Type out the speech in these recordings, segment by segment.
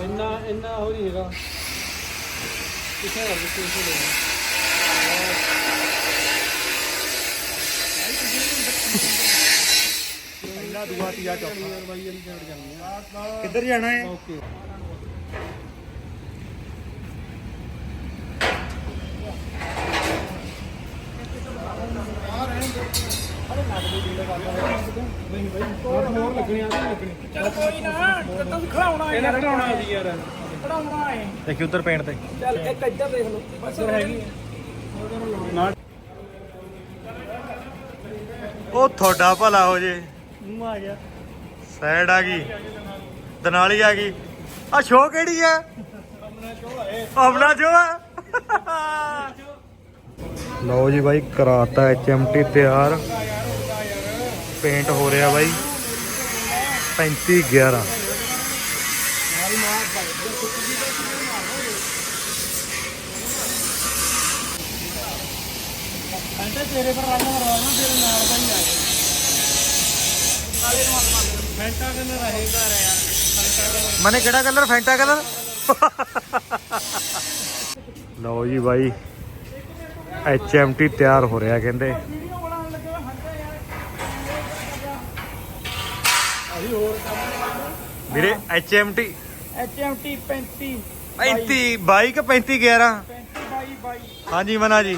ਇੰਨਾ ਇੰਨਾ ਹੋ ਨਹੀਂ ਹੈਗਾ। ਕਿੱਥੇ ਆ ਕਿੱਥੇ ਕਿੱਥੇ ਲੈ ਪਹਿਲਾ ਦੂਆ ਤੀਆ ਚੌਥਾ। ਕਿੱਧਰ ਜਾਣਾ ਹੈ? ਓਕੇ ਨਹੀਂ ਬਾਈ ਹੋਰ ਹੋਰ ਲੱਗਣੀ ਆ ਨਹੀਂ ਲੱਗਣੀ ਕੋਈ ਨਾ ਤੂੰ ਖੜਾਉਣਾ ਇਹਨਾਂ ਕਢਾਉਣਾ ਸੀ ਯਾਰ। ਖੜਾਉਣਾ ਹੈ। ਦੇਖੀ ਉੱਧਰ ਪੇਂਟ ਤੇ। ਚੱਲ ਇੱਕ ਇੱਧਰ ਦੇਖ ਲਓ। ਬਸ ਹੈਗੀ ਨਾ। ਉਹ ਤੁਹਾਡਾ ਭਲਾ ਹੋ ਜੇ। ਮੂੰਹ ਆ ਗਿਆ। ਸਾਈਡ ਆ ਗਈ। ਦਨਾਲੀ ਆ ਗਈ। ਆ ਸ਼ੋ ਕਿਹੜੀ ਆ? ਆਪਣਾ ਜੋ ਆ ਲਓ ਜੀ ਬਾਈ ਕਰਾਤਾ ਐਚਐਮਟੀ ਤਿਆਰ। ਪੇਂਟ ਹੋ ਰਿਹਾ ਬਾਈ। 35 11 ਅੰਤੇ ਤੇਰੇ ਪਰ ਰੰਗ ਮਰਵਾਉਣਾ ਤੇਰੇ ਨਾਲ ਦਾ ਹੀ ਆ ਗਿਆ ਫੈਂਟਾ ਕਿੰਨੇ ਰਹੇਗਾ ਯਾਰ ਫੈਂਟਾ ਦਾ ਮਨੇ ਕਿਹੜਾ ਕਲਰ? Fanta colour? ਲਓ ਜੀ ਬਾਈ ਐਚਐਮਟੀ ਤਿਆਰ ਹੋ ਰਿਹਾ ਕਹਿੰਦੇ। ਵੀਡੀਓ ਬਣਾਉਣ ਲੱਗੇ ਵੀਰੇ ਐਚਐਮਟੀ ਐਚਐਮਟੀ 35 35 22 ਕਿ 35 11 35 ਬਾਈ ਬਾਈ। ਹਾਂਜੀ ਮਨਾ ਜੀ।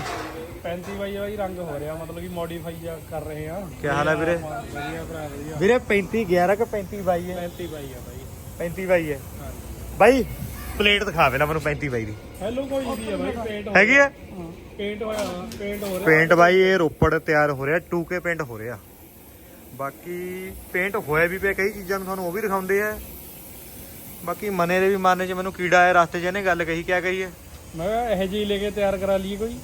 35 ਬਾਈ ਬਾਈ ਰੰਗ ਹੋ ਰਿਹਾ ਮਤਲਬ ਕਿ ਮੋਡੀਫਾਈ ਕਰ ਰਹੇ ਆ। ਕੀ ਹਾਲ ਹੈ ਵੀਰੇ? ਵਧੀਆ ਭਰਾ ਵਧੀਆ। ਵੀਰੇ 35 11 ਕਿ 35 22 ਹੈ? 35 ਬਾਈ ਆ ਬਾਈ। 35 22 ਹੈ। ਬਾਈ ਪਲੇਟ ਦਿਖਾਵੇ ਨਾ ਮੈਨੂੰ 35 22 ਦੀ। ਹੈਲੋ ਕੋਈ ਵੀ ਆ ਬਾਈ ਪੇਂਟ ਹੋ ਹੈਗੀ ਹੈ ਪੇਂਟ ਹੋਇਆ ਪੇਂਟ ਹੋ ਰਿਹਾ। ਪੇਂਟ ਬਾਈ ਇਹ ਰੋਪੜ ਤਿਆਰ ਹੋ ਰਿਹਾ 2K ਪੇਂਟ ਹੋ ਰਿਹਾ। ਬਾਕੀ ਪੇਂਟ ਹੋਇਆ ਵੀ ਪਿਆ ਕਈ ਚੀਜ਼ਾਂ ਨੂੰ ਤੁਹਾਨੂੰ ਉਹ ਵੀ ਦਿਖਾਉਂਦੇ ਆ। ਬਾਕੀ ਮਨੇ ਦੇ ਵੀ ਮਨ 'ਚ ਮੈਨੂੰ ਕੀੜਾ ਆਇਆ ਰਸਤੇ 'ਚ ਇਹਨੇ ਗੱਲ ਕਹੀ ਕਿਆ ਕਹੀ ਹੈ? ਮੈਂ ਕਿਹਾ ਇਹ ਜੀ ਲੈ ਕੇ ਤਿਆਰ ਕਰਾ ਲਈਏ ਕੋਈ।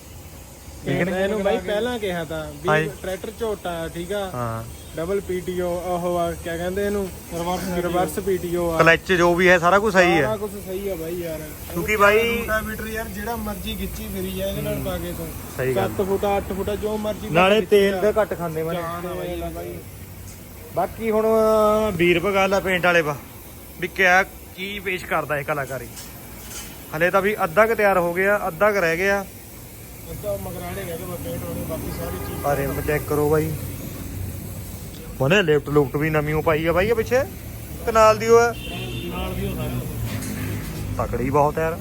ਠੀਕ ਮੈਂ ਇਹਨੂੰ ਬਾਈ ਪਹਿਲਾਂ ਕਿਹਾ ਤਾਂ ਹਾਂਜੀ। ਵੀ ਟਰੈਕਟਰ ਝੋਟਾ ਆ, ਠੀਕ ਆ? ਹਾਂ। ਡਬਲ ਪੀਟੀਓ ਉਹ ਆ ਕਿਆ ਕਹਿੰਦੇ ਇਹਨੂੰ? ਰਿਵਰਸ ਰਿਵਰਸ ਪੀਟੀਓ ਆ। ਕਲਚ ਜੋ ਵੀ ਹੈ ਸਾਰਾ ਕੁਝ ਸਹੀ ਹੈ। ਸਾਰਾ ਕੁਝ ਸਹੀ ਆ ਬਾਈ ਯਾਰ। ਕਿਉਂਕਿ ਬਾਈ ਰੋਟਾਵੀਟਰ ਯਾਰ ਜਿਹੜਾ ਮਰਜ਼ੀ ਗਿੱਚੀ ਫਿਰੀ ਜਾ ਇਹਦੇ ਨਾਲ ਪਾ ਕੇ ਤੂੰ। ਸਹੀ ਗੱਲ। 7 ਫੁੱਟਾ 8 ਫੁੱਟਾ ਜੋ ਮਰਜ਼ੀ ਨਾਲੇ ਤੇਲ ਤੇ ਘੱਟ ਖਾਂਦੇ ਮਨੇ ਜਾਨ ਆ ਬਾਈ। ਬਾਕੀ ਹੁਣ ਵੀਰ ਭਗਾਲ ਦਾ ਪੇਂਟ ਵਾਲੇ ਵਾ ਵੀ ਕਿਆ ਕੀ ਪੇਸ਼ ਕਰਦਾ ਇਹ ਕਲਾਕਾਰੀ ਹਲੇ ਤਾਂ ਵੀ ਅੱਧਾ ਕੁ ਤਿਆਰ ਹੋ ਗਿਆ ਅੱਧਾ ਕੁ ਰਹਿ ਗਿਆ ਉਹਦਾ ਮਗਰਾਣੇ ਗਿਆ ਕਿ ਮੈਂ ਪੇਂਟ ਹੋਣੀ ਬਾਕੀ ਸਾਰੀ ਚੀਜ਼ ਰਿਮ ਚੈੱਕ ਕਰੋ ਬਾਈ ਮਨੇ ਲਿਫਟ ਲੁਫਟ ਵੀ ਨਵੀਂ ਪਾਈ ਆ ਬਾਈ ਇਹ ਪਿੱਛੇ ਕਨਾਲ ਦੀ ਉਹ ਹੈ ਨਾਲ ਤਕੜੀ ਬਹੁਤ ਯਾਰ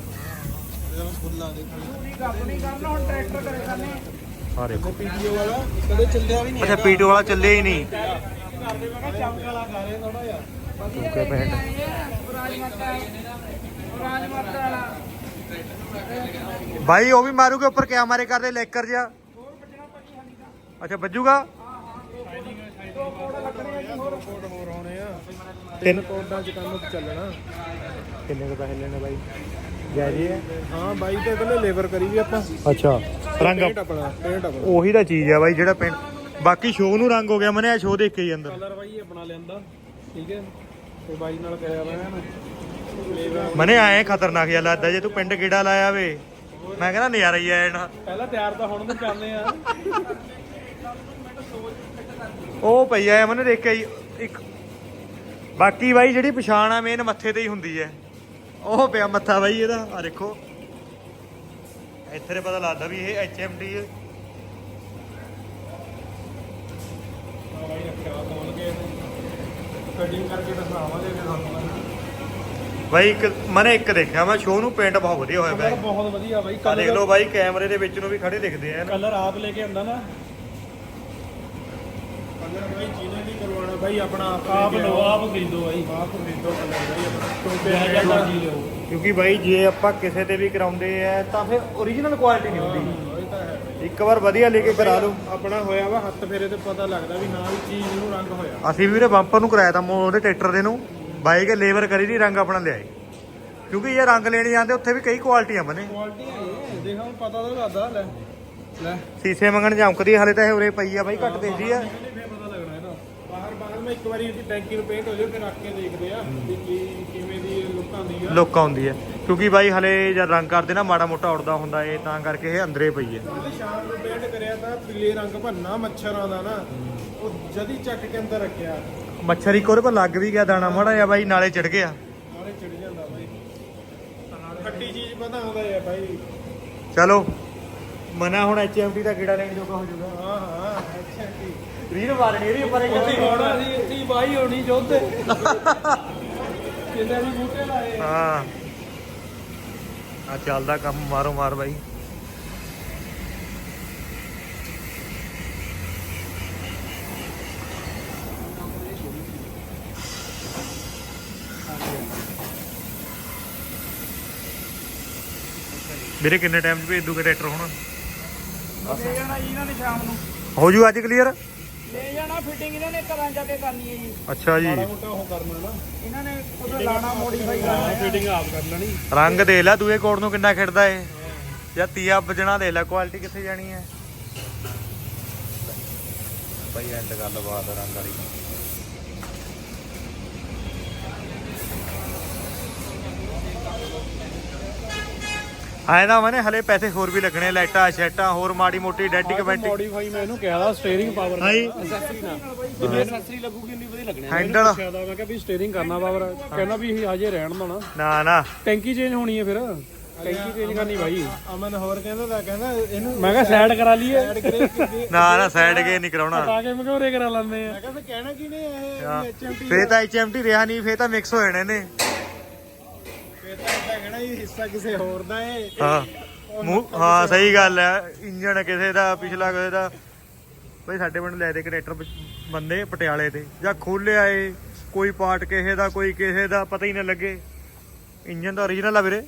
ਆ ਦੇਖੋ ਪੀਟੀਓ ਵਾਲਾ ਕਦੇ ਚੱਲਿਆ ਵੀ ਨਹੀਂ ਅੱਛਾ ਪੀਟੋ ਵਾਲਾ ਚੱਲਿਆ ਹੀ ਨਹੀਂ ਕਰਦੇ ਮੈਂ ਕਿਹਾ ਚਮਕ ਵਾਲਾ ਕਰ ਰਹੇ ਥੋੜਾ ਜਿਹਾ ਪੇਂਟ ਵਾਲਾ ਬਾਈ ਉਹ ਵੀ ਮਾਰੂਗੇ ਉੱਪਰ ਕਿਆ ਮਾਰੇ ਕਰਦੇ ਲੈਕਰ ਜਿਹਾ। ਅੱਛਾ ਵੱਜੂਗਾ? ਆ ਤਿੰਨ ਕੋਡਾਂ ਚ ਕੰਮ ਚੱਲਣਾ। ਕਿੰਨੇ ਕੁ ਪੈਸੇ ਲੈਣੇ ਬਾਈ? ਜੈ ਜੀ ਹੈ? ਹਾਂ ਬਾਈ ਤੇ ਕਹਿੰਦੇ ਲੇਬਰ ਕਰੀ ਵੀ ਆਪਾਂ। ਅੱਛਾ ਰੰਗ ਪੇਂਟ ਆਪਣਾ ਪੇਂਟ ਆਪਣਾ। ਉਹੀ ਤਾਂ ਚੀਜ਼ ਆ ਬਾਈ ਜਿਹੜਾ ਪਿੰਡ ਬਾਕੀ ਸ਼ੋਅ ਨੂੰ ਰੰਗ ਹੋ ਗਿਆ ਮਨੇ ਸ਼ੋਅ ਦੇਖ ਕੇ ਹੀ ਅੰਦਰ। ਕਲਰ ਬਾਈ ਆਪਣਾ ਲੈਂਦਾ ਠੀਕ ਹੈ। ਤੇ ਬਾਈ ਨਾਲ ਕਹਿਆ ਮੈਂ ਨਾ। ਲੇਬਰ ਮਨੇ ਆਏ ਖਤਰਨਾਕ ਜਿਹਾ ਲੱਗਦਾ ਜੇ ਤੂੰ ਪਿੰਡ ਕਿਹੜਾ ਲਾਇਆ ਵੇ? ਮੈਂ ਕਹਿੰਦਾ ਨਜ਼ਾਰਾ ਹੀ ਆ ਜਾਣਾ। ਪਹਿਲਾਂ ਤਿਆਰ ਤਾਂ ਹੁਣ ਨੂੰ ਚੱਲਦੇ ਆ। ਉਹ ਪਈ ਆ ਮਨੇ ਦੇਖ ਕੇ ਇੱਕ ਬਾਕੀ ਬਾਈ ਜਿਹੜੀ ਪਛਾਣ ਆ ਮੇਨ ਮੱਥੇ ਤੇ ਹੀ ਹੁੰਦੀ ਹੈ ਉਹ ਪਿਆ ਮੱਥਾ ਬਾਈ ਇਹਦਾ ਆ ਦੇਖੋ। ਇੱਥੇ ਪਤਾ ਲੱਗਦਾ ਵੀ ਇਹ ਐਚਐਮਡੀ ਹੈ ਕਟਿੰਗ ਕਰਕੇ ਦਿਖਾਵਾਂਗੇ ਫਿਰ ਤੁਹਾਨੂੰ ਬਾਈ ਇੱਕ ਮਨੇ ਇੱਕ ਦੇਖਿਆ ਮੈਂ ਸ਼ੋਅ ਨੂੰ ਪੇਂਟ ਬਹੁਤ ਵਧੀਆ ਹੋਇਆ ਕਲਰ ਪਿਆ ਬਹੁਤ ਵਧੀਆ ਬਾਈ ਆ ਦੇਖ ਲਓ ਬਾਈ ਕੈਮਰੇ ਦੇ ਵਿੱਚ ਨੂੰ ਵੀ ਖੜੇ ਦਿਖਦੇ ਆ ਕਲਰ ਆਪ ਲੈ ਕੇ ਆਂਦਾ ਨਾ। ਕਲਰ ਬਾਈ ਜਿਹਨੇ ਵੀ ਕਰਵਾਉਣਾ ਬਾਈ ਆਪਣਾ ਆਪ ਲਓ ਆਪ ਖਰੀਦੋ ਬਾਈ। ਆਪ ਖਰੀਦੋ ਕਲਰ ਬਾਈ ਆਪਣਾ ਟੋਪੇ ਦਾ ਜੀ ਲਿਓ। ਕਿਉਂਕਿ ਬਾਈ ਜੇ ਆਪਾਂ ਕਿਸੇ ਤੇ ਵੀ ਕਰਾਉਂਦੇ ਆ ਤਾਂ ਫਿਰ ਓਰੀਜਨਲ ਕੁਆਲਿਟੀ ਨਹੀਂ ਹੁੰਦੀ। ਇੱਕ ਵਾਰ ਵਧੀਆ ਲੈ ਕੇ ਕਰਾ ਲਓ। ਆਪਣਾ ਹੋਇਆ ਵਾ ਹੱਥ ਫੇਰੇ ਤੇ ਪਤਾ ਲੱਗਦਾ ਵੀ ਹਾਂ ਵੀ ਚੀਜ਼ ਨੂੰ ਰੰਗ ਹੋਇਆ। ਅਸੀਂ ਵੀ ਵੀਰੇ ਬੰਪਰ ਨੂੰ ਕਰਾਇਆ ਤਾਂ ਉਹਦੇ ਟਰੈਕਟਰ ਦੇ ਨੂੰ। ਬਾਈ ਕੇ ਲੇਬਰ ਕਰੀ ਦੀ ਰੰਗ ਆਪਣਾ ਲਿਆਏ। ਕਿਉਂਕਿ ਇਹ ਰੰਗ ਲੈਣੇ ਜਾਂਦੇ ਉੱਥੇ ਵੀ ਕਈ ਕੁਆਲਿਟੀਆਂ ਬਣੇ। ਕੁਆਲਿਟੀ ਹੈ ਦੇਖ ਹੁਣ ਪਤਾ ਤਾਂ ਲੱਗਦਾ ਲੈ ਲੈ। ਸੀਸੇ ਮੰਗਣ ਚਮਕਦੀ ਹਲੇ ਤਾਂ ਇਹ ਉਰੇ ਪਈ ਆ ਬਾਈ ਘੱਟ ਦੇਖਦੀ ਆ। ਬਾਹਰ ਬਾਹਰ ਮੈਂ ਇੱਕ ਵਾਰੀ ਇਹਦੀ ਟੈਂਕੀ ਨੂੰ ਪੇਂਟ ਹੋ ਜਾਏ ਫਿਰ ਰੱਖ ਕੇ ਦੇਖਦੇ ਆ ਵੀ ਕੀ ਕਿਵੇਂ ਲੁੱਕ ਆਉਂਦੀ ਹੈ। ਕਿਉਂਕਿ ਬਾਈ ਹਲੇ ਜਦ ਰੰਗ ਕਰਦੇ ਨਾ ਮਾੜਾ ਮੋਟਾ ਉੜਦਾ ਹੁੰਦਾ ਏ ਤਾਂ ਕਰਕੇ ਇਹ ਅੰਦਰੇ ਪਈ ਹੈ। ਉਹਦੇ ਸ਼ਾਮ ਨੂੰ ਪੇਂਟ ਕਰਿਆ ਤਾਂ ਪੀਲੇ ਰੰਗ ਭੰਨਾ ਮੱਛਰਾਂ ਦਾ ਨਾ। ਉਹ ਜਦੀ ਚੱਕ ਕੇ ਅੰਦਰ ਰੱਖਿਆ। ਮੱਛਰ ਇੱਕ ਉਹਦੇ ਪਰ ਲੱਗ ਵੀ ਗਿਆ ਦਾਣਾ ਮਾੜਾ ਜਿਹਾ ਬਾਈ ਨਾਲੇ ਚੜ ਗਿਆ। ਮਾਰੇ ਚੜ ਜਾਂਦਾ ਬਾਈ। ਵੱਡੀ ਚੀਜ਼ ਵਧਾਉਂਦਾ ਹੈ ਬਾਈ। ਚਲੋ ਮਨਾ ਹੁਣ ਐਚਐਮਟੀ ਦਾ ਕੀੜਾ ਲੈਣ ਜੋਗਾ ਹੋ ਜਾਊਗਾ। ਹਾਂ ਹਾਂ ਅੱਛਾ ਜੀ ਰੀਲ ਮਾਰਨੀ ਹੋਣਾ ਸੀ ਇੱਥੇ ਹੀ ਬਾਈ ਹੋਣੀ ਜੋਧੇ। ਕਿੰਨੇ ਵੀ ਬੂਟੇ ਲਾਏ। ਹਾਂ। ਆ ਚੱਲਦਾ ਕੰਮ ਮਾਰੋ ਮਾਰ ਬਾਈ। ਵੀਰੇ ਕਿੰਨੇ ਟਾਈਮ 'ਚ ਭੇਜ ਦੂਗੇ ਟਰੈਕਟਰ ਹੁਣ? ਲੈ ਜਾਣਾ ਜੀ ਇਹਨਾਂ ਨੇ ਸ਼ਾਮ ਨੂੰ। ਹੋ ਜੂ ਅੱਜ ਕਲੀਅਰ ਲੈ ਜਾਣਾ ਫਿਟਿੰਗ ਇਹਨਾਂ ਨੇ ਘਰਾਂ ਜਾ ਕੇ ਕਰਨੀ ਹੈ ਜੀ। ਅੱਛਾ ਜੀ। ਮਾੜਾ ਮੋਟਾ ਉਹ ਕਰਨਾ ਨਾ ਇਹਨਾਂ ਨੇ ਉਹਦਾ ਲਾਣਾ ਮੋਡੀਫਾਈ ਕਰਨਾ। ਹੈ ਫਿਟਿੰਗ ਆਪ ਕਰ ਲੈਣੀ। ਰੰਗ ਦੇ ਲੈ ਦੂਏ ਕੋਡ ਨੂੰ ਕਿੰਨਾ ਖਿੜਦਾ ਏ। ਜਾਂ ਤੀਆ ਵਜਣਾ ਦੇ ਲੈ ਕੁਆਲਿਟੀ ਕਿੱਥੇ ਜਾਣੀ ਹੈ? ਬਈ ਐਂਡ ਗੱਲ ਬਾਤ ਆ ਰੰਗ ਵਾਲੀ। ਆਏ ਨਾ ਮਨੇ ਹਲੇ ਪੈਸੇ ਹੋਰ ਵੀ ਲੱਗਣੇ ਲਾਈਟਾਂ ਸ਼ੈਟਾਂ ਹੋਰ ਮਾੜੀ ਮੋਟੀ ਡੈਡੀ ਕਮੈਂਟ ਮੋਡੀਫਾਈ ਮੈਂ ਇਹਨੂੰ ਕਿਹਾ ਦਾ ਸਟੀਅਰਿੰਗ ਪਾਵਰ ਹਾਂਜੀ। ਐਕਸੈਸਰੀ ਨਾ ਜਿੰਨੀ ਐਕਸੈਸਰੀ ਲੱਗੂਗੀ ਇੰਨੀ ਵਧੀਆ ਲੱਗਣੀ ਹੈਂਡਲ ਸ਼ਾਇਦ ਮੈਂ ਕਿਹਾ ਵੀ ਸਟੀਅਰਿੰਗ ਕਰਨਾ ਪਾਵਰ ਕਹਿੰਦਾ ਵੀ ਇਹ ਹਜੇ ਰਹਿਣ ਦੋ ਨਾ ਨਾ। ਨਾ ਟੈਂਕੀ ਚੇਂਜ ਹੋਣੀ ਹੈ ਫਿਰ। ਟੈਂਕੀ ਚੇਂਜ ਕਰਨੀ ਭਾਈ ਅਮਨ ਹੋਰ ਕਹਿੰਦਾ ਤਾਂ ਕਹਿੰਦਾ ਇਹਨੂੰ ਮੈਂ ਕਿਹਾ ਸਾਈਡ ਕਰਾ ਲਈਏ। ਨਾ ਨਾ ਸਾਈਡ ਗੇ ਨਹੀਂ ਕਰਾਉਣਾ। ਤਾਂ ਕੇ ਮੈਂ ਕਿਹਾ ਉਰੇ ਕਰਾ ਲੈਂਦੇ ਆ। ਮੈਂ ਕਿਹਾ ਫਿਰ ਕਹਿਣਾ ਕੀ ਨੇ ਇਹ। ਐਚਐਮਟੀ ਫੇਰ ਤਾਂ ਐਚਐਮਟੀ ਰਿਹਾ ਨਹੀਂ ਫੇਰ ਤਾਂ ਮਿਕਸ ਹੋ ਜਾਣੇ ਨੇ। ਤਾਂ ਇਦਾਂ ਕਹਿਣਾ ਇਹ ਹਿੱਸਾ ਕਿਸੇ ਹੋਰ ਦਾ ਏ ਹਾਂ। ਮੂੰਹ ਹਾਂ ਸਹੀ ਗੱਲ ਹੈ। ਇੰਜਣ ਕਿਸੇ ਦਾ ਪਿਛਲਾ ਕਿਸੇ ਦਾ। ਬਈ ਸਾਡੇ ਪਿੰਡ ਲੈ ਦੇ ਕਨੈਕਟਰ ਬੰਦੇ ਪਟਿਆਲੇ ਤੇ ਜਾਂ ਖੋਲਿਆ ਏ। ਕੋਈ ਪਾਰਟ ਕਿਸੇ ਦਾ ਕੋਈ ਕਿਸੇ ਦਾ ਪਤਾ ਹੀ ਨਾ ਲੱਗੇ। ਇੰਜਨ ਦਾ ਓਰੀਜਨਲ ਆ ਵੀਰੇ।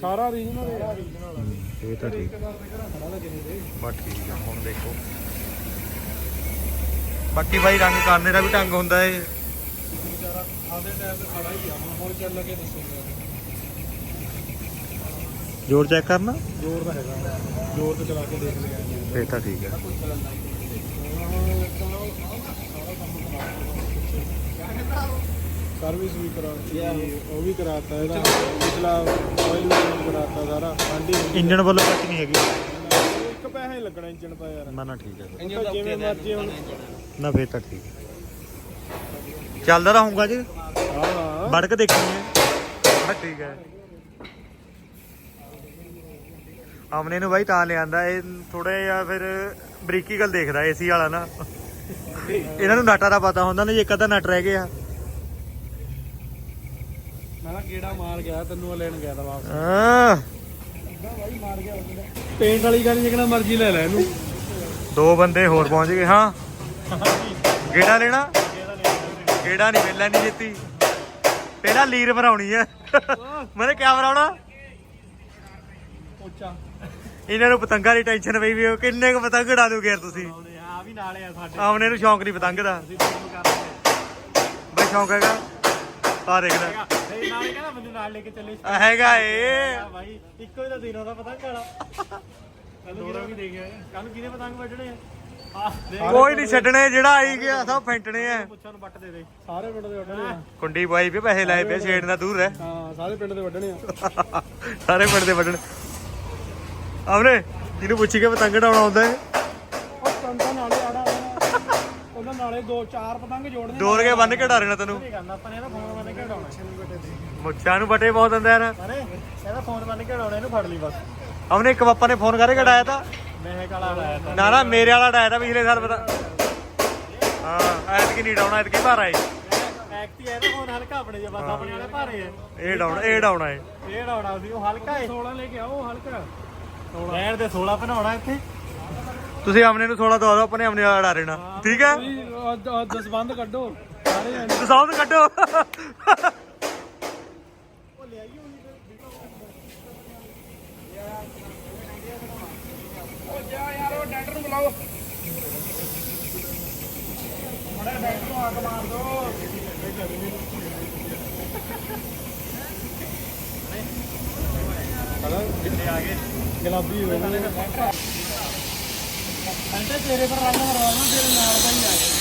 ਸਾਰਾ ਰੀਜਨਲ ਇਹ ਤਾਂ ਠੀਕ। ਬਸ ਠੀਕ ਆ ਹੁਣ ਦੇਖੋ। ਬਾਕੀ ਬਾਈ ਰੰਗ ਕਰਨੇ ਦਾ ਵੀ ਢੰਗ ਹੁੰਦਾ ਏ। ਆਦੇ ਟਾਈਮ ਤੇ ਖੜਾ ਹੀ ਆ। ਹੁਣ ਚੱਲ ਲੱਗੇ ਦੱਸੂਗਾ ਜ਼ੋਰ ਚੈੱਕ ਕਰਨਾ? ਜ਼ੋਰ ਦਾ ਹੈਗਾ। ਜ਼ੋਰ ਤੇ ਚਲਾ ਕੇ ਦੇਖ ਲਿਆ। ਫੇਰ ਤਾਂ ਠੀਕ ਹੈ। ਸਰਵਿਸ ਵੀ ਕਰਾਤੀ ਉਹ ਵੀ ਕਰਾਤਾ ਇਹਦਾ। ਪਿਛਲਾ ਆਇਲ ਵੀ ਕਰਾਤਾ ਸਾਰਾ। ਆਂਡੀ ਇੰਜਨ ਵੱਲੋਂ ਕੱਟ ਨਹੀਂ ਹੈਗੀ। ਇੱਕ ਪੈਸਾ ਹੀ ਲੱਗਣਾ ਇੰਜਣ ਦਾ ਯਾਰ। ਨਾ ਨਾ ਠੀਕ ਹੈ। ਤਾਂ ਜਿਵੇਂ ਮਰਜ਼ੀ ਹੁਣ। ਨਾ। ਫੇਰ ਤਾਂ ਠੀਕ ਹੈ। ਚੱਲਦਾ ਰਹੂੰਗਾ ਜੀ। ਹਾਂ ਹਾਂ। ਵੜ ਕੇ ਦੇਖਣੀ ਹੈ। ਹਾਂ ਠੀਕ ਹੈ। ਆਮਨੇ ਨੂੰ ਬਾਈ ਤਾਂ ਲਿਆਂਦਾ ਇਹ ਥੋੜਾ ਜਿਹਾ ਫਿਰ ਬਰੀਕੀ ਗੱਲ ਦੇਖਦਾ ਏਸੀ ਵਾਲਾ ਨਾ। ਇਹਨਾਂ ਨੂੰ ਨਾਟਾ ਦਾ ਪਤਾ ਹੁੰਦਾ ਨਾ ਜੇ ਇੱਕ ਅੱਧਾ ਨਟ ਰਹਿ ਗਿਆ। ਮੈਂ ਤਾਂ ਗੇੜਾ ਮਾਰ ਗਿਆ ਤੈਨੂੰ ਲੈਣ ਗਿਆ ਤਾਂ ਵਾਪਸ। ਹਾਂ। ਪੇਂਟ ਵਾਲੀ ਗੱਲ ਜਿਹੜਾ ਮਰਜ਼ੀ ਲੈ ਲੈ ਇਹਨੂੰ। ਦੋ ਬੰਦੇ ਹੋਰ ਪਹੁੰਚ ਗਏ ਹਾਂ। ਗੇੜਾ ਲੈਣਾ? ਗੇੜਾ ਨਹੀਂ ਮਿਲਣਾ ਨਹੀਂ ਜਿੱਤੀ ਪਹਿਲਾਂ ਲੀਰ ਭਰਾਉਣੀ ਹੈ ਮੈਨੇ ਕਿਆ ਭਰਾਉਣਾ ਪੋਚਾ। ਇਹਨਾਂ ਨੂੰ ਪਤੰਗਾਂ ਦੀ ਟੈਨਸ਼ਨ ਪਈ ਵੀ ਉਹ ਕਿੰਨੇ ਕੁ ਪਤੰਗ ਉਡਾ ਦੂਗੇ ਯਾਰ ਤੁਸੀਂ। ਆ ਵੀ ਨਾਲੇ ਆ ਸਾਡੇ। ਆਮਨੇ ਨੂੰ ਸ਼ੌਂਕ ਨਹੀਂ ਪਤੰਗ ਦਾ। ਅਸੀਂ ਕੰਮ ਕਰਦੇ ਬਈ ਸ਼ੌਂਕ ਹੈਗਾ? ਆ ਦੇਖਦਾ ਨਹੀਂ ਨਾਲੇ ਕਹਿੰਦਾ ਮੈਨੂੰ ਨਾਲ ਲੈ ਕੇ ਚੱਲੇ। ਆ ਹੈਗਾ ਏ। ਆ ਭਾਈ ਇੱਕੋ ਹੀ ਤਾਂ ਦਿਨ ਉਹਦਾ ਪਤੰਗ ਵਾਲਾ। ਕੱਲ ਦੋਰਾ ਵੀ ਦੇ ਗਿਆ ਕੱਲ ਕਿਹਨੇ ਪਤੰਗ ਵੱਢਣੇ ਆ? ਆ ਦੇਖ ਕੋਈ ਨਹੀਂ ਛੱਡਣੇ ਜਿਹੜਾ ਆਈ ਗਿਆ ਸਭ ਫੈਂਟਣੇ ਆ। ਪੁੱਛਾਂ ਨੂੰ ਵੱਟ ਦੇ ਦੇ। ਸਾਰੇ ਪਿੰਡ ਦੇ ਵੱਢਣੇ ਆ। ਕੁੰਡੀ ਪਾਈ ਪਈ ਪੈਸੇ ਲਾਏ ਪਏ ਛੇੜ ਦਾ ਦੂਰ ਰਹਿ। ਹਾਂ ਸਾਰੇ ਪਿੰਡ ਦੇ ਵੱਢਣੇ ਆ। ਸਾਰੇ ਪਿੰਡ ਦੇ ਵੱਢਣ। ਆਮਨੇ ਇਹਨੂੰ ਪੁੱਛੀ ਕੇ ਪਤੰਗ ਉਡਾਉਣਾ ਆਉਂਦਾ ਹੈ। ਉਹ ਕੰਦਾ ਨਾਲੇ ਆੜਾ ਉਹਨਾਂ ਨਾਲੇ ਦੋ ਚਾਰ ਪਤੰਗ ਜੋੜਨੇ ਡੋਰ ਕੇ ਬੰਨ ਕੇ ਰਹਿਣਾ ਤੈਨੂੰ। ਨਹੀਂ ਕਰਨਾ ਆਪਾਂ ਨੇ? ਇਹਦਾ ਫੋਨ ਬੰਨ ਕੇ ਉਡਾਉਣਾ ਮੁੱਛਾਂ ਨੂੰ ਬਟੇ ਬਹੁਤ ਅੰਦਰ ਯਾਰ ਅਰੇ ਇਹਦਾ ਫੋਨ ਬੰਨ ਕੇ ਉਡਾਉਣਾ ਇਹਨੂੰ ਫੜ ਲਈ ਬਸ। ਆਮਨੇ ਇੱਕ ਪਾਪਾ ਨੇ ਫੋਨ ਕਰਕੇ ਉਡਾਇਆ ਤਾਂ। ਮੈਂ ਕਾਲਾ ਲਾਇਆ ਤਾਂ। ਨਾ ਨਾ ਮੇਰੇ ਵਾਲਾ ਉਡਾਇਆ ਤਾਂ ਪਿਛਲੇ ਸਾਲ ਪਤਾ। ਹਾਂ ਐਤਕੀ ਨਹੀਂ ਡਾਉਣਾ ਐਤਕੀ ਭਾਰਾ ਏ। ਐਕਟੀ ਇਹਦਾ ਫੋਨ ਹਲਕਾ ਆਪਣੇ ਜੇ ਬਸ ਆਪਣੇ ਵਾਲੇ ਭਾਰੇ ਆ। ਇਹ ਡਾਉਣਾ ਇਹ ਡਾਉਣਾ ਏ। ਇਹ ਉਡਾਉਣਾ ਸੀ ਉਹ ਹਲਕਾ ਹੈ 16 ਲੈ ਕੇ ਆਓ ਹਲਕਾ। 16 ਦੇ 16 ਬਣਾਉਣਾ ਇੱਥੇ। ਤੁਸੀਂ ਆਮਨੇ ਨੂੰ ਥੋੜਾ ਦਵਾ ਦਿਓ ਆਪਣੇ ਆਮਨੇ ਵਾਲਾ ਉਡਾ ਰਹਿਣਾ ਠੀਕ ਹੈ? ਦਸਬੰਦ ਕੱਢੋ। ਸਾਰੇ ਤੁਸੀਂ ਸਾਊਂਡ ਕੱਢੋ। ਉਹ ਜਾ ਆ ਗਏ ਗੁਲਾਬੀ ਹੋਏ ਨੇ ਅੰਤੇ ਤੇਰੇ ਪਰ ਰੰਗ ਮਰਵਾਉਣਾ ਤੇਰੇ ਨਾਲ ਦਾ ਹੀ ਆ ਗਿਆ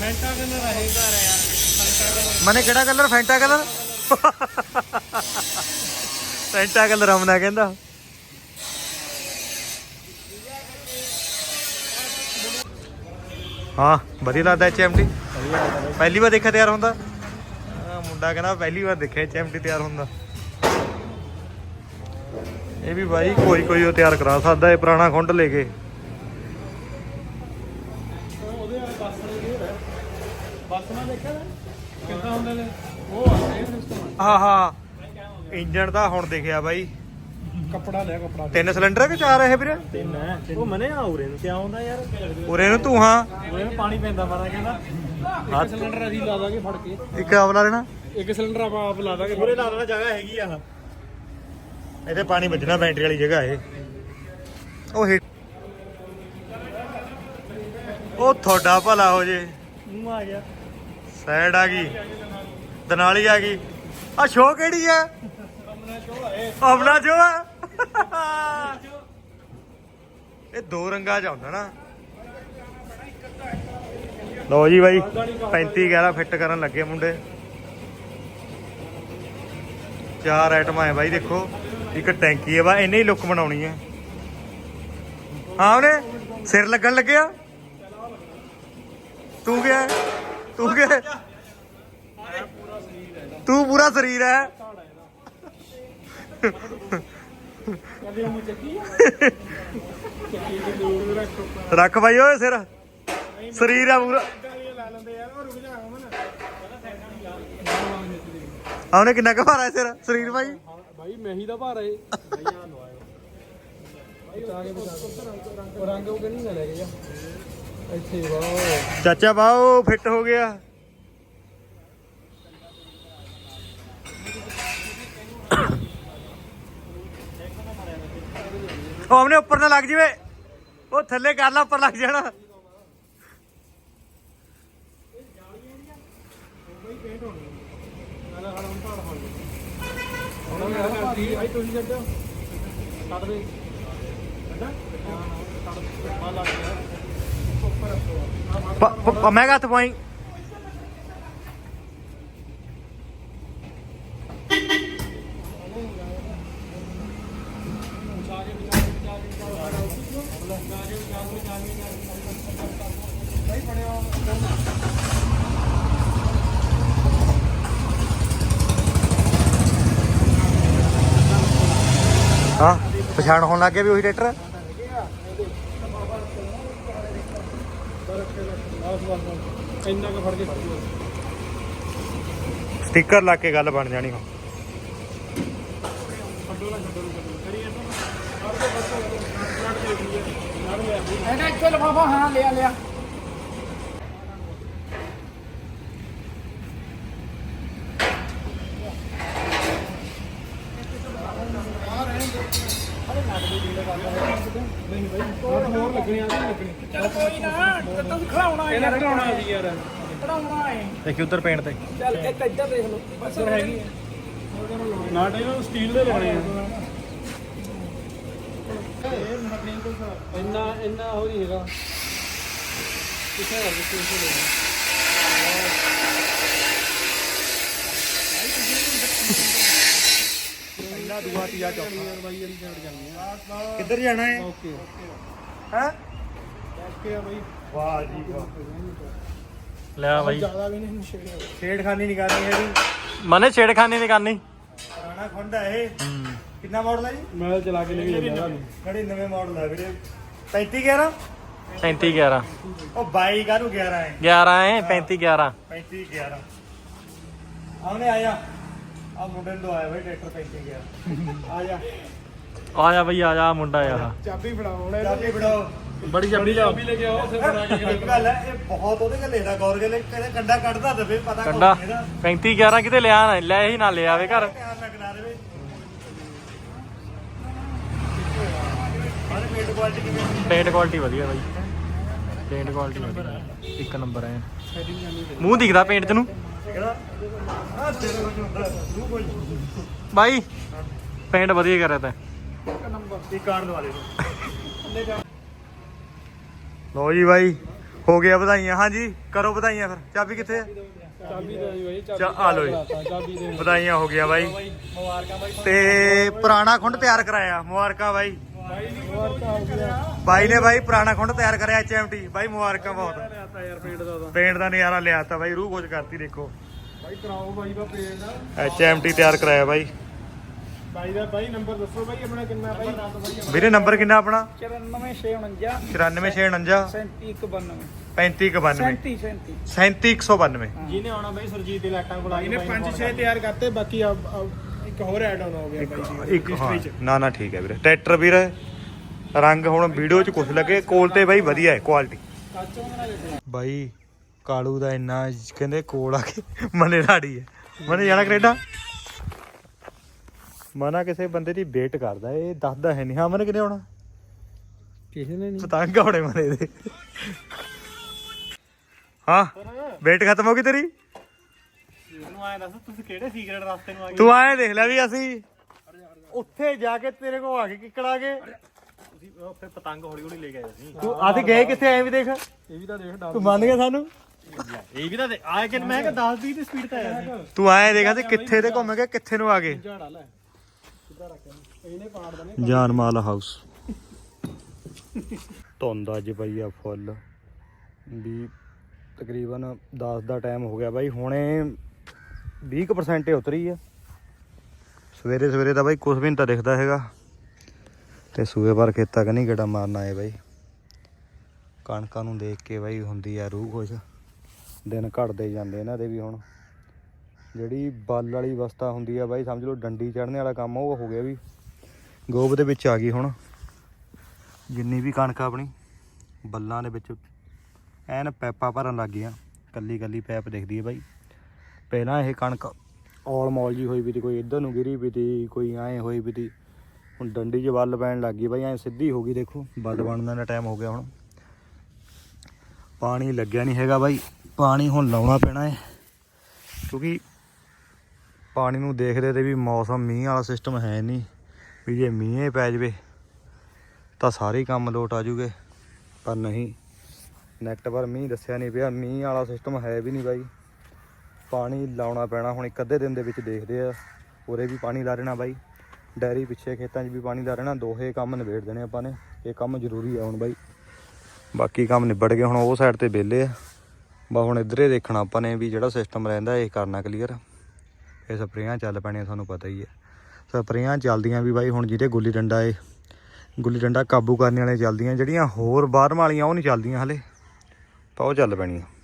ਫੈਂਟਾ ਕਿੰਨਾ ਰਹੇਗਾ ਰੇ ਯਾਰ ਮਨੇ ਕਿਹੜਾ colour? Fanta colour? Fanta colour ਆਮਨਾ ਕਹਿੰਦਾ। ਹਾਂ, ਵਧੀਆ ਲੱਗਦਾ ਐਚਐਮਡੀ ਪਹਿਲੀ ਵਾਰ ਦੇਖਿਆ ਤਿਆਰ ਹੁੰਦਾ। ਮੁੰਡਾ ਕਹਿੰਦਾ ਪਹਿਲੀ ਵਾਰ ਦੇਖਿਆ ਚੈਮਟੀ ਤਿਆਰ ਹੁੰਦਾ। ਇਹ ਵੀ ਬਾਈ ਕੋਈ ਕੋਈ ਉਹ ਤਿਆਰ ਕਰਾ ਸਕਦਾ ਇਹ ਪੁਰਾਣਾ ਖੁੰਡ ਲੈ ਕੇ। ਉਹਦੇ ਵਾਲੇ ਦੇ ਹੈ ਬੱਸ ਨਾਲ ਦੇਖਿਆ ਨਾ ਕਿੱਦਾਂ ਹੁੰਦੇ ਨੇ ਉਹ ਆ ਇਹ ਸਿਸਟਮ ਹਾਂ। ਹਾਂ ਇੰਜਣ ਤਾਂ ਹੁਣ ਦੇਖਿਆ ਬਾਈ। ਕੱਪੜਾ ਲਿਆ ਕੱਪੜਾ ਤਿੰਨ ਸਿਲੰਡਰ ਕਿ ਚਾਰ ਇਹ ਵੀਰੇ? ਤਿੰਨ ਹੈ ਉਹ ਮਨੇ ਆ ਉਰੇ ਨੂੰ ਕਿਆ ਹੁੰਦਾ ਯਾਰ। ਉਰੇ ਨੂੰ ਧੂਆਂ ਉਰੇ ਨੂੰ ਪਾਣੀ ਪੈਂਦਾ ਮਾਰਾ ਕਹਿੰਦਾ। ਇੱਕ ਸਿਲੰਡਰ ਅਸੀਂ ਲਾ ਦਾਂਗੇ ਫੜ ਕੇ। ਇੱਕ ਆਵਲਾ ਲੈਣਾ? ਇੱਕ ਸਿਲੰਡਰ ਆਪਾਂ ਆਪ ਲਾ ਦਾਂਗੇ। ਪੂਰੇ ਲਾ ਦੇਣਾ ਜਗ੍ਹਾ ਹੈਗੀ ਆ। ਇਹਦੇ ਪਾਣੀ ਵੱਜਣਾ ਬੈਟਰੀ ਵਾਲੀ ਜਗ੍ਹਾ ਇਹ। ਉਹ ਹਿੱਟ ਉਹ ਤੁਹਾਡਾ ਭਲਾ ਹੋ ਜੇ। ਮੂੰਹ ਆ ਗਿਆ। ਸਾਈਡ ਆ ਗਈ। ਦਨਾਲੀ ਆ ਗਈ। ਆ ਸ਼ੋ ਕਿਹੜੀ ਹੈ ਆਪਣਾ ਜੋ ਹੈ ਇਹ ਦੋ ਰੰਗਾਂ ਚ ਆਉਂਦਾ ਨਾ। ਲਓ ਜੀ ਬਾਈ 35 11 ਫਿੱਟ ਕਰਨ ਲੱਗੇ ਮੁੰਡੇ। ਚਾਰ ਆਈਟਮਾਂ ਹੈ ਬਾਈ ਦੇਖੋ ਇੱਕ ਟੈਂਕੀ ਹੈ ਬਾ ਇੰਨੇ ਹੀ ਲੁੱਕ ਬਣਾਉਣੀ ਹੈ ਹਾਂ ਉਹਨੇ ਸਿਰ ਲੱਗਣ ਲੱਗਿਆ? ਤੂੰ ਗਿਆ ਤੂੰ ਗਿਆ ਤੂੰ ਪੂਰਾ ਸਰੀਰ ਹੈ? ਰੱਖੋ ਰੱਖ ਬਾਈ ਓਏ ਸਿਰ। ਸਰੀਰ ਆ ਪੂਰਾ। ਆਉਨੇ ਕਿੰਨਾ ਕੁ ਭਾਰਾ ਹੈ ਸਿਰ ਸਰੀਰ ਭਾਈ? ਮੈਂ ਹੀ ਦਾ ਭਾਰ ਭਾਈ ਭਾਈ ਰੰਗ ਉਹ ਕਿੰਨੀ ਨਾ ਲੈ ਕੇ ਜਾ ਇੱਥੇ ਵਾਹ ਚਾਚਾ ਬਾਓ ਫਿੱਟ ਹੋ ਗਿਆ। ਉਹ ਆਮਨੇ ਉੱਪਰ ਨਾ ਲੱਗ ਜਵੇ। ਉਹ ਥੱਲੇ ਕਰ ਲਾ ਉੱਪਰ ਲੱਗ ਜਾਣਾ ਭਾਈ ਤੁਸੀਂ ਛੱਡੋ ਛੱਡ ਦੇ ਆ ਲੱਗ ਗਿਆ ਪ- ਪ- ਪ- ਮੈਂ ਹੱਥ ਪਾਈ ਹਾਂ ਪਛਾਣ ਹੋਣ ਲੱਗ ਵੀ ਉਹੀ ਟਰੈਕਟਰ? ਬਸ ਇੰਨਾ ਕੁ ਫੜ ਕੇ ਸਟicker ਲਾ ਕੇ ਗੱਲ ਬਣ ਜਾਣੀ ਹੁਣ। ਇਹਦਾ ਇੱਥੇ ਲਫਾਫਾ ਹਾਂ, ਲਿਆ ਲਿਆ ਹੋਰ ਹੋਰ ਲੱਗਣੇ ਆ ਨਹੀਂ ਲੱਗਣੇ ਚਲ ਕੋਈ ਨਾ ਤੂੰ ਖੜਾਉਣਾ ਇਹਨਾਂ ਕਢਾਉਣਾ ਸੀ ਯਾਰ ਖੜਾਉਣਾ ਹੈ ਦੇਖੀ ਉਧਰ ਪੇਂਟ ਤੇ। ਚੱਲ ਇੱਕ ਇੱਧਰ ਦੇਖ ਲਓ। ਬਸ ਹੈਗੀ ਨਾਟ ਇਹਨਾਂ ਨੂੰ ਸਟੀਲ ਦੇ ਲਾਉਣੇ ਆ। ਇੰਨਾ ਇੰਨਾ ਹੋ ਨਹੀਂ ਹੈਗਾ। ਕਿੱਥੇ ਆ ਗਿਆ ਕਿੱਥੇ ਲੈ ਪਹਿਲਾ ਦੂਆ ਤੀਆ ਆ ਕਿੱਧਰ ਜਾਣਾ ਹੈ? ਓਕੇ। ਹੈ? ਓਕੇ ਆ ਬਾਈ। ਵਾਹ ਜੀ ਵਾਹ। ਲਿਆ ਬਾਈ। ਜ਼ਿਆਦਾ ਵੀ ਨਹੀਂ ਛੇੜਿਆ ਛੇੜਖਾਨੀ ਨਹੀਂ ਕਰਨੀ ਹੈਗੀ। ਮਨੇ ਛੇੜਖਾਨੀ ਨਹੀਂ ਕਰਨੀ। ਪੁਰਾਣਾ ਖੁੰਡ ਹੈ ਇਹ। ਕਿੰਨਾ ਮਾਡਲ ਹੈ ਜੀ? ਮੈਂ ਚਲਾ ਕੇ ਲੈ ਕੇ ਜਾਂਦਾ ਤੁਹਾਨੂੰ। ਕਿਹੜੀ ਨਵੇਂ ਮਾਡਲ ਹੈ ਵੀਰੇ? 35 11 37 11 ਉਹ 22 ਕਾਹਨੂੰ 11 ਹੈ 11 ਹੈ 35 11 35 11 ਆਉਨੇ ਆਇਆ ਆ ਮੁੰਡੇ ਨੂੰ ਆਇਆ ਬਈ ਟਰੈਕਟਰ 35 11 ਆ ਜਾ। ਆ ਜਾ ਬਈ ਆ ਜਾ ਮੁੰਡਾ ਆ। ਚਾਬੀ ਫੜਾਉਣਾ ਚਾਬੀ ਫੜਾਓ। ਬੜੀ ਛੱਬੀ ਜਾ ਚਾਬੀ ਲੈ ਕੇ ਆਓ ਫਿਰ ਬਣਾ ਕੇ ਇੱਕ ਗੱਲ ਹੈ ਇਹ ਬਹੁਤ ਉਹਦੇ ਗੱਲ ਇਹਦਾ ਗੌਰ ਗੱਲ ਕਹਿੰਦੇ ਕੰਡਾ ਕੱਢਦਾ ਦਵੇ ਪਤਾ ਕੰਡਾ? ਕੌਣ ਇਹਦਾ। 35 11 ਕਿਤੇ ਲਿਆ ਨਾ ਲੈ ਹੀ ਨਾ ਲਿਆਵੇ ਘਰ। ਧਿਆਨ ਲੱਗਣਾ ਦੇਵੇ। ਆਹ ਪੇਟ ਕੁਆਲਿਟੀ ਕਿਵੇਂ ਪੇਂਟ ਕੁਆਲਿਟੀ ਵਧੀਆ ਬਾਈ। ਪੇਂਟ ਕੁਆਲਿਟੀ ਵਧੀਆ। ਇੱਕ ਨੰਬਰ ਹੈ ਮੂੰਹ ਦਿਖਦਾ ਪੇਂਟ ਚ ਨੂੰ ਕਿਹੜਾ? ਆ ਤੇਰੇ ਕੋਲ ਹੁੰਦਾ ਤੂੰ ਕੋਈ। ਬਾਈ ਪੇਂਟ ਵਧੀਆ ਕਰਿਆ ਤਾ। ਇੱਕ ਕਾਰਡ ਦਵਾ ਦੇ ਲੋ ਜੀ ਬਾਈ ਹੋ ਗਿਆ ਵਧਾਈਆਂ ਹਾਂਜੀ ਕਰੋ ਵਧਾਈਆਂ ਫਿਰ। ਚਾਬੀ ਕਿੱਥੇ ਹੈ ਚਾਬੀ ਦੇ ਦਿਓ ਬਾਈ ਚਾ ਆ ਲੋ ਜੀ। ਚਾਬੀ ਦੇ ਵਧਾਈਆਂ ਹੋ ਗਿਆ ਬਾਈ। ਮੁਬਾਰਕਾਂ ਬਾਈ। ਤੇ ਪੁਰਾਣਾ ਖੁੰਡ ਤਿਆਰ ਕਰਾਇਆ ਮੁਬਾਰਕਾਂ ਬਾਈ। ਮੁਬਾਰਕਾਂ ਹੋ ਗਿਆ। ਬਾਈ ਨੇ ਬਾਈ ਪੁਰਾਣਾ ਖੁੰਡ ਤਿਆਰ ਕਰਿਆ ਐਚਐਮਟੀ ਬਾਈ ਮੁਬਾਰਕਾਂ ਬਹੁਤ। ਲਿਆਤਾ ਯਾਰ ਪੇਂਟ ਦਾ ਤਾਂ। ਪੇਂਟ ਦਾ ਨਜ਼ਾਰਾ ਲਿਆਤਾ ਬਾਈ ਰੂਹ ਕੁਝ ਕਰਤੀ ਦੇਖੋ। ਬਾਈ ਕਰਾਓ ਬਾਈ ਦਾ ਦਾ ਐਚਐਮਟੀ ਤਿਆਰ ਕਰਾਇਆ ਬਾਈ। ਬਾਈ ਦਾ ਬਾਈ ਨੰਬਰ ਦੱਸੋ ਬਾਈ ਆਪਣਾ ਕਿੰਨਾ ਬਾਈ? ਵੀਰੇ ਨੰਬਰ ਕਿੰਨਾ ਆਪਣਾ? 94649 94649 3792 3592 37 37192 ਜਿਹਨੇ ਆਉਣਾ ਬਾਈ ਸੁਰਜੀਤ ਦੇ ਲਾਟਾਂ ਕੋਲ ਆ ਇਹਨੇ 5-6 ਤਿਆਰ ਕਰਤੇ ਬਾਕੀ ਇੱਕ ਹੋਰ ਐਡ ਆਨ ਹੋ ਗਿਆ ਬਾਈ ਇੱਕ ਹਾਂ। ਨਾ ਨਾ ਠੀਕ ਹੈ ਵੀਰੇ। ਟਰੈਕਟਰ ਵੀਰ ਰੰਗ ਹੁਣ ਵੀਡੀਓ ਚ ਕੁਛ ਲੱਗੇ ਕੋਲ ਤੇ ਬਾਈ ਵਧੀਆ ਹੈ ਕੁਆਲਿਟੀ ਬਾਈ ਕਾਲੂ ਦਾ ਇੰਨਾ ਕਹਿੰਦੇ ਕੋਲ ਆ ਕੇ ਮਨੇ ਲਾੜੀ ਹੈ। ਮਨੇ ਜਾਣਾ ਕੈਨੇਡਾ? ਮਨਾ ਕਿਸੇ ਬੰਦੇ ਦੀ ਵੇਟ ਕਰਦਾ ਇਹ ਦੱਸਦਾ ਹੈ ਨਹੀਂ ਹਾਂ ਮਨੇ ਕਿਨੇ ਆਉਣਾ? ਕਿਸੇ ਨੇ ਨਹੀਂ ਪਤੰਗ ਆਉਣੇ ਮਨੇ ਦੇ ਹਾਂ ਵੇਟ ਖਤਮ ਹੋ ਗਈ ਤੇਰੀ? ਮੈਨੂੰ ਆਇਆ ਦੱਸ ਤੁਸੀਂ ਕਿਹੜੇ ਸੀਕ੍ਰੇਟ ਰਸਤੇ ਨੂੰ ਆ ਗਏ? ਤੂੰ ਆਏ ਦੇਖ ਲੈ ਵੀ ਅਸੀਂ ਉੱਥੇ ਜਾ ਕੇ ਤੇਰੇ ਕੋਲ ਆ ਕੇ ਕਿੱਕੜਾ ਗਏ ਤੁਸੀਂ ਉਹ ਫਿਰ ਪਤੰਗ ਹੌਲੀ ਹੌਲੀ ਲੈ ਕੇ ਆਏ ਸੀ। ਤੂੰ ਗਏ ਕਿੱਥੇ ਐ ਵੀ ਦੇਖ? ਇਹ ਵੀ ਤਾਂ ਦੇਖ ਤੂੰ ਮੰਨ ਗਿਆ ਸਾਨੂੰ? ਇਹ ਵੀ ਤਾਂ ਦੇ- ਆਏ ਕਿ ਮੈਂ ਕਿ 10 20 ਦੀ ਸਪੀਡ ਤੇ ਆਇਆ ਸੀ। ਤੂੰ ਆਏ ਦੇਖਾ ਤੇ ਕਿੱਥੇ ਤੇ ਘੁੰਮ ਕੇ ਕਿੱਥੇ ਨੂੰ ਆ ਗਏ? ਝਾੜਾ ਲੈ। ਦੇਣੇ ਜਾਨਮਾਲ ਹਾਊਸ। ਧੁੰਦ ਅੱਜ ਪਈ ਆ ਫੁੱਲ। ਵੀ ਤਕਰੀਬਨ 10 ਦਾ ਟਾਈਮ ਹੋ ਗਿਆ ਬਾਈ ਹੁਣੇ 20% ਹੀ ਉਤਰੀ ਆ। ਸਵੇਰੇ ਸਵੇਰੇ ਤਾਂ ਬਾਈ ਕੁਝ ਵੀ ਨਹੀਂ ਤਾਂ ਦਿਖਦਾ ਹੈਗਾ। ਤੇ ਸੂਏ ਪਰ ਖੇਤਾਂ ਕਨੀ ਗੇੜਾ ਮਾਰਨ ਆਏ ਬਾਈ। ਕਣਕਾਂ ਨੂੰ ਦੇਖ ਕੇ ਬਾਈ ਹੁੰਦੀ ਆ ਰੂਹ ਖੁਸ਼। ਦਿਨ ਘਟਦੇ ਜਾਂਦੇ ਇਹਨਾਂ ਦੇ ਵੀ ਹੁਣ। ਜਿਹੜੀ ਬਲ ਵਾਲੀ ਅਵਸਥਾ ਹੁੰਦੀ ਆ ਬਾਈ, ਸਮਝ ਲਓ ਡੰਡੀ ਚੜ੍ਹਨੇ ਵਾਲਾ ਕੰਮ ਉਹ ਹੋ ਗਿਆ ਵੀ। ਗੋਬ ਦੇ ਵਿੱਚ ਆ ਗਈ ਹੁਣ। ਜਿੰਨੀ ਵੀ ਕਣਕ ਆਪਣੀ, ਬੱਲਾਂ ਦੇ ਵਿੱਚ ਐਨ ਪੈਪਾਂ ਭਰਨ ਲੱਗ ਗਈਆਂ। ਕੱਲੀ ਕੱਲੀ ਪੈਪ ਦਿਖਦੀ ਹੈ ਬਾਈ। ਪਹਿਲਾਂ ਇਹ ਕਣਕ ਔਲ ਮੌਲ ਜੀ ਹੋਈ ਵੀ ਤੀ, ਕੋਈ ਇੱਧਰ ਨੂੰ ਗਿਰੀ ਵੀ ਤੀ, ਕੋਈ ਐਂ ਹੋਈ ਵੀ ਤੀ। ਹੁਣ ਡੰਡੀ 'ਚ ਵੱਲ ਪੈਣ ਲੱਗ ਗਈ ਬਾਈ, ਐਂ ਸਿੱਧੀ ਹੋ ਗਈ ਦੇਖੋ। ਵੱਲ ਬਣਨ ਦਾ ਟਾਈਮ ਹੋ ਗਿਆ ਹੁਣ। ਪਾਣੀ ਲੱਗਿਆ ਨਹੀਂ ਹੈਗਾ ਬਾਈ। ਪਾਣੀ ਹੁਣ ਲਾਉਣਾ ਪੈਣਾ ਹੈ ਕਿਉਂਕਿ ਪਾਣੀ ਨੂੰ ਦੇਖਦੇ ਤੇ ਵੀ ਮੌਸਮ ਮੀਂਹ ਵਾਲਾ ਸਿਸਟਮ ਹੈ ਨਹੀਂ, ਵੀ ਜੇ ਮੀਂਹ ਪੈ ਜਵੇ ਤਾਂ ਸਾਰੇ ਕੰਮ ਲੋਟ ਆ ਜੂਗੇ। ਪਰ ਨਹੀਂ ਨੈਟ ਪਰ ਮੀਂਹ ਦੱਸਿਆ ਨਹੀਂ ਪਿਆ, ਮੀਂਹ ਵਾਲਾ ਸਿਸਟਮ ਹੈ ਵੀ ਨਹੀਂ ਬਾਈ। ਪਾਣੀ ਲਾਉਣਾ ਪੈਣਾ, ਹੁਣ ਇੱਕ ਅੱਧੇ ਦਿਨ ਦੇ ਵਿੱਚ ਦੇਖਦੇ ਆ, ਉਰੇ ਵੀ ਪਾਣੀ ਲਾ ਦੇਣਾ ਬਾਈ। ਡੈਰੀ ਪਿੱਛੇ ਖੇਤਾਂ 'ਚ ਵੀ ਪਾਣੀ ਲਾ ਦੇਣਾ, ਦੋਹੇ ਕੰਮ ਨਿਬੇੜ ਦੇਣੇ ਆਪਾਂ ਨੇ, ਇਹ ਕੰਮ ਜ਼ਰੂਰੀ ਆ ਹੁਣ ਬਾਈ। ਬਾਕੀ ਕੰਮ ਨਿਬੜ ਗਏ, ਹੁਣ ਉਹ ਸਾਈਡ ਤੇ ਵਿਹਲੇ ਆ। ਬਾ ਹੁਣ ਇੱਧਰੇ ਦੇਖਣਾ ਆਪਾਂ ਨੇ ਵੀ ਜਿਹੜਾ ਸਿਸਟਮ ਰਹਿੰਦਾ, ਇਹ ਕਰਨਾ ਕਲੀਅਰ ਇਹ ਸਪਰੇਆਂ ਚੱਲ ਪੈਣੀਆਂ, ਤੁਹਾਨੂੰ ਪਤਾ ਹੀ ਹੈ। ਸਪਰੇਆਂ ਚੱਲਦੀਆਂ ਵੀ ਬਾਈ, ਹੁਣ ਜਿਹਦੇ ਗੁੱਲੀ ਡੰਡਾ ਏ, ਗੁੱਲੀ ਡੰਡਾ ਕਾਬੂ ਕਰਨ ਵਾਲੇ ਚੱਲਦੀਆਂ, ਜਿਹੜੀਆਂ ਹੋਰ ਬਾਹਰ ਵਾਲੀਆਂ ਉਹ ਨਹੀਂ ਚੱਲਦੀਆਂ ਹਲੇ। ਤਾਂ ਉਹ ਚੱਲ ਪੈਣੀਆਂ।